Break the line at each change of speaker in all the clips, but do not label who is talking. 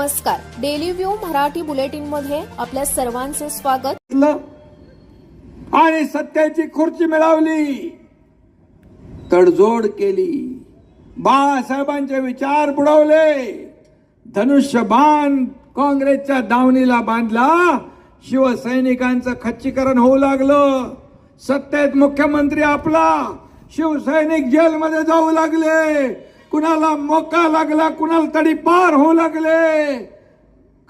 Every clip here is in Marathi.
नमस्कार. डेली व्ह्यू मराठी बुलेटिनमध्ये आपल्या सर्वांचे स्वागत.
घेतलं आणि सत्याची खुर्ची मिळवली. तडजोड केली. बाळासाहेबांचे विचार बुडवले. धनुष्यबाण काँग्रेसच्या दावणीला बांधला. शिवसैनिकांचं खच्चीकरण होऊ लागलं. सत्तेत मुख्यमंत्री आपला. शिवसैनिक जेलमध्ये जाऊ लागले. कुणाला मोका लागला कुणाला तडी पार होऊ लागले.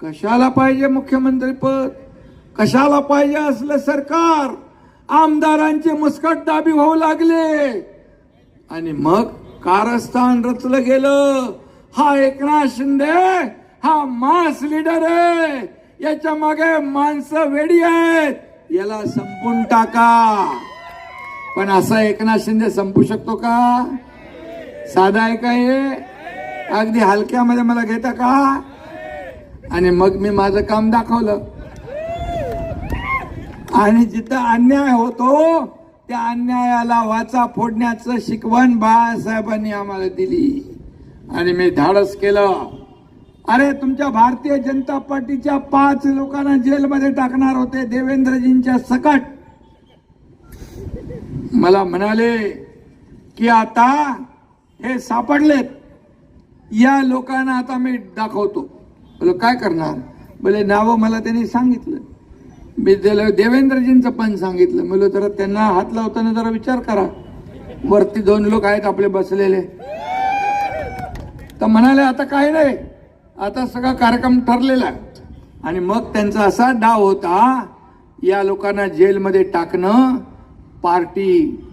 कशाला पाहिजे मुख्यमंत्री पद? कशाला पाहिजे असलं सरकार? आमदारांचे मुस्कट दाबी होऊ लागले. आणि मग कारस्थान रचलं गेलं. हा एकनाथ शिंदे हा मास लीडर आहे. याच्या मागे माणसं वेडी आहेत. याला संपून टाका. पण असा एकनाथ शिंदे संपू शकतो का? साधा आहे का हे? अगदी हलक्यामध्ये मला घेता का? आणि मग मी माझं काम दाखवलं. आणि जिथं अन्याय होतो त्या अन्यायाला वाचा फोडण्याचं शिकवण बाळासाहेबांनी आम्हाला दिली. आणि मी धाडस केलं. अरे तुमच्या भारतीय जनता पार्टीच्या पाच लोकांना जेलमध्ये टाकणार होते देवेंद्रजींच्या सकट. मला म्हणाले की आता हे सापडलेत. या लोकांना आता मी दाखवतो. बोल काय करणार? बोले नावं मला त्यांनी सांगितलं. मी त्याला देवेंद्रजींचं पण सांगितलं. म्हणलं जरा त्यांना हात लावताना जरा विचार करा. वरती दोन लोक आहेत आपले बसलेले. तर म्हणाले आता काय नाही. आता सगळा कार्यक्रम ठरलेला आहे. आणि मग त्यांचा असा डाव होता या लोकांना जेलमध्ये टाकणं पार्टी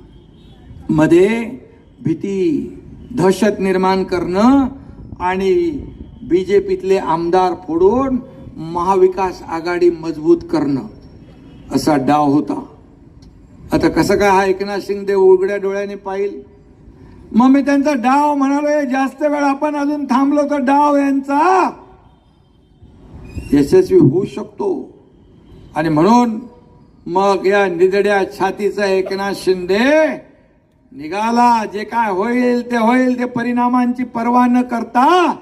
मध्ये भीती. दहशत निर्माण करणं आणि बी जे पीतले आमदार फोडून महाविकास आघाडी मजबूत करणं असा डाव होता. आता कसं काय हा एकनाथ शिंदे उघड्या डोळ्याने पाहिल? मग मी त्यांचा डाव म्हणालो जास्त वेळ आपण अजून थांबलो तर डाव यांचा. यशस्वी होऊ शकतो. आणि म्हणून मग या निधड्या छातीचा एकनाथ शिंदे निघाला. जे काय होईल ते होईल ते परिणामांची पर्वा न करता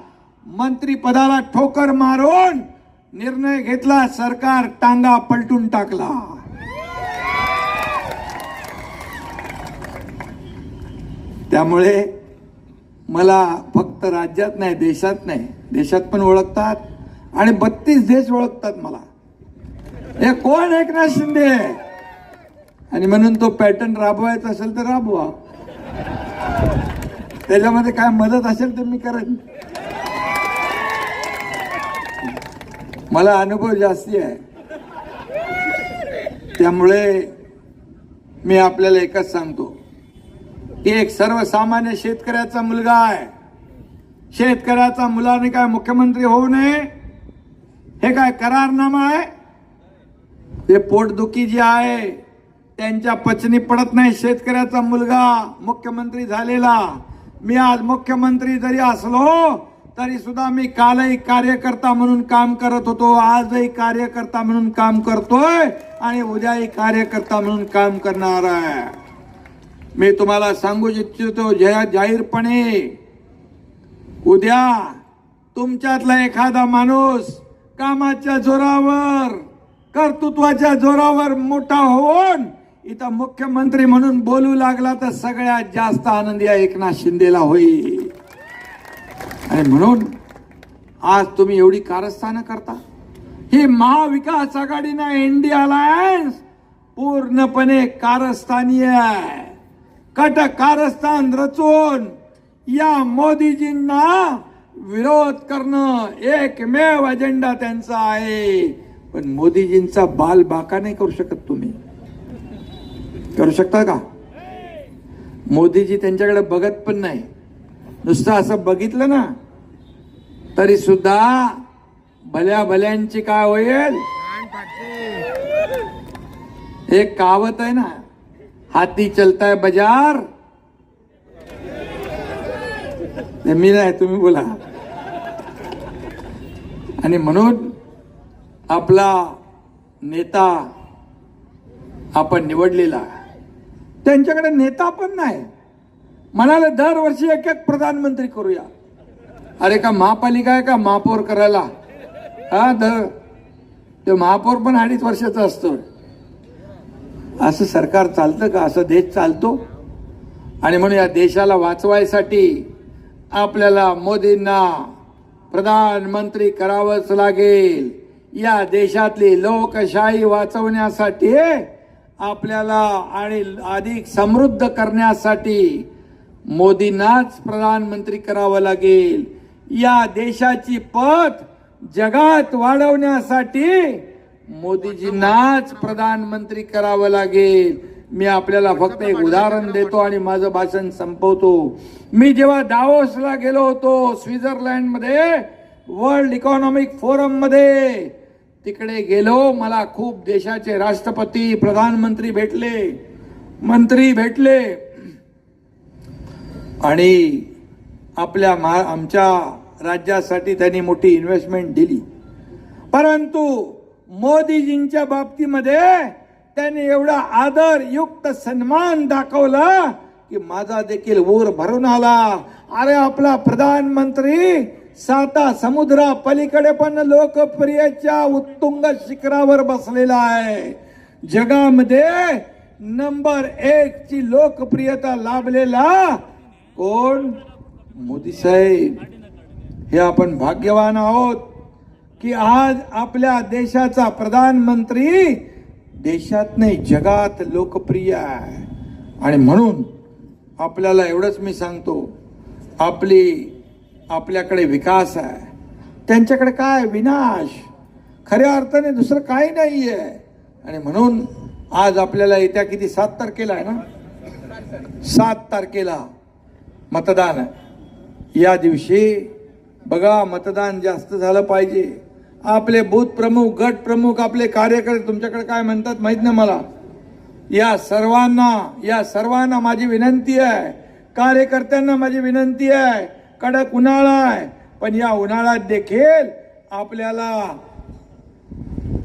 मंत्री पदाला ठोकर मारून निर्णय घेतला सरकार टांगा पलटून टाकला. त्यामुळे मला फक्त राज्यात नाही देशात नाही देशात पण ओळखतात आणि बत्तीस देश ओळखतात मला. हे कोण एकनाथ शिंदे? आणि म्हणून तो पॅटर्न राबवायचा असेल तर राबवा. त्याच्यामध्ये काय मदत असेल तर मी करेन. मला अनुभव जास्ती आहे. त्यामुळे मी आपल्याला एकच सांगतो. की एक सर्वसामान्य शेतकऱ्याचा मुलगा आहे. शेतकऱ्याचा मुलाने काय मुख्यमंत्री होऊ नये? हे काय करारनामा आहे? ते पोटदुखी जी आहे त्यांच्या पचनी पडत नाही. शेतकऱ्याचा मुलगा मुख्यमंत्री झालेला. मी आज मुख्यमंत्री जरी असलो तरी सुद्धा मी कालही कार्यकर्ता म्हणून काम करत होतो. आजही कार्यकर्ता म्हणून काम करतोय आणि उद्याही कार्यकर्ता म्हणून काम करणार आहे. मी तुम्हाला सांगू इच्छितो जया जाहीरपणे उद्या तुमच्यातला एखादा माणूस कामाच्या जोरावर कर्तृत्वाच्या जोरावर मोठा होऊन इथं मुख्यमंत्री म्हणून बोलू लागला तर सगळ्यात जास्त आनंदी आहे एकनाथ शिंदेला होईल. आणि म्हणून आज तुम्ही एवढी कारस्थानं करता. ही महाविकास आघाडीनं इंडिया अलायन्स पूर्णपणे कारस्थानी आहे. कट कारस्थान रचून या मोदीजींना विरोध करणं एकमेव अजेंडा त्यांचा आहे. पण मोदीजींचा बाल बाका नाही करू शकत तुम्ही. करू शकता का? मोदीजी त्यांच्याकडे बघत पण नाही. नुसतं असं बघितलं ना तरी सुद्धा भल्या भल्यांची काय होईल? एक कावत आहे ना हाती चलताय बाजार. ते मी नाही तुम्ही बोला. आणि म्हणून आपला नेता आपण निवडलेला त्यांच्याकडे नेता पण नाही. म्हणाले दरवर्षी एक एक प्रधानमंत्री करूया. अरे का महापालिका आहे का महापौर करायला? हा दर ते महापौर पण अडीच वर्षाचा असतो. असं सरकार चालतं का? असं देश चालतो? आणि म्हणून या देशाला वाचवायसाठी आपल्याला मोदींना प्रधानमंत्री करावंच लागेल. या देशातली लोकशाही वाचवण्यासाठी आपल्याला आणि अधिक समृद्ध करण्यासाठी मोदींनाच प्रधानमंत्री करावं लागेल. या देशाची पत जगात वाढवण्यासाठी मोदीजींनाच प्रधानमंत्री करावं लागेल. मी आपल्याला फक्त एक उदाहरण देतो आणि माझं भाषण संपवतो. मी जेव्हा दावोसला गेलो होतो स्वित्झर्लंडमध्ये वर्ल्ड इकॉनॉमिक फोरममध्ये तिकडे गेलो मला खूप देशाचे राष्ट्रपती प्रधानमंत्री भेटले मंत्री भेटले. आणि आपल्या महा आमच्या राज्यासाठी त्यांनी मोठी इन्व्हेस्टमेंट दिली. परंतु मोदीजींच्या बाबतीमध्ये त्यांनी एवढा आदर युक्त सन्मान दाखवला की माझा देखील ऊर भरून आला. अरे आपला प्रधानमंत्री साता समुद्रा पलीकडे पण लोकप्रियच्या उत्तुंग शिखरावर बसलेला आहे. जगामध्ये नंबर एक ची लोकप्रियता लाभलेला कोण? मोदी साहेब. हे आपण भाग्यवान आहोत की आज आपल्या देशाचा प्रधानमंत्री देशात नाही जगात लोकप्रिय आहे. आणि म्हणून आपल्याला एवढंच मी सांगतो आपली आपल्याकडे विकास आहे. त्यांच्याकडे काय? विनाश. खऱ्या अर्थाने दुसरं काही नाही आहे आणि म्हणून आज आपल्याला येत्या किती? सात तारखेला आहे ना? सात तारखेला मतदान आहे. या दिवशी बघा मतदान जास्त झालं पाहिजे. आपले बूथ प्रमुख गट प्रमुख आपले कार्यकर्ते तुमच्याकडे काय म्हणतात माहीत नाही मला. या सर्वांना या सर्वांना माझी विनंती आहे. कार्यकर्त्यांना माझी विनंती आहे. कडक उन्हाळा आहे. पण या उन्हाळ्यात देखील आपल्याला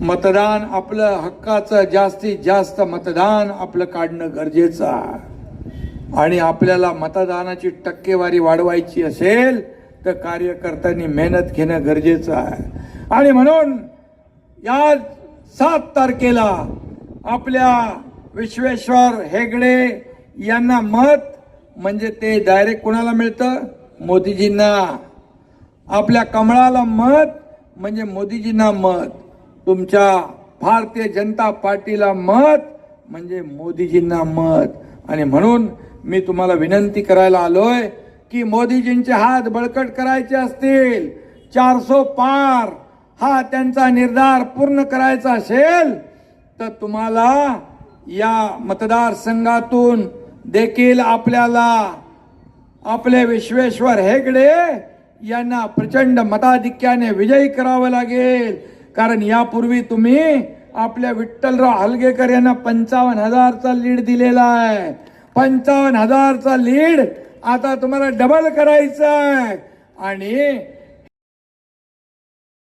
मतदान आपलं हक्काचं जास्तीत जास्त मतदान आपलं काढणं गरजेचं आहे. आणि आपल्याला मतदानाची टक्केवारी वाढवायची असेल तर कार्यकर्त्यांनी मेहनत घेणं गरजेचं आहे. आणि म्हणून या सात तारखेला आपल्या विश्वेश्वर हेगडे यांना मत म्हणजे ते डायरेक्ट कोणाला मिळतं? मोदीजींना आपल्या कमळाला मत म्हणजे मोदीजींना मत. तुमच्या भारतीय जनता पार्टीला मत म्हणजे मोदीजींना मत. आणि म्हणून मी तुम्हाला विनंती करायला आलोय की मोदीजींचे हात बळकट करायचे असतील चारसो पार हा त्यांचा निर्धार पूर्ण करायचा असेल तर तुम्हाला या मतदारसंघातून देखील आपल्याला आपले विश्वेश्वर हेगडे यांना प्रचंड मताधिक्याने विजयी करावं लागेल. कारण यापूर्वी तुम्ही आपल्या विठ्ठलराव हलगेकर यांना पंचावन्न हजारचा लीड दिलेला आहे. पंचावन्न हजारचा लीड आता तुम्हाला डबल करायचा आहे. आणि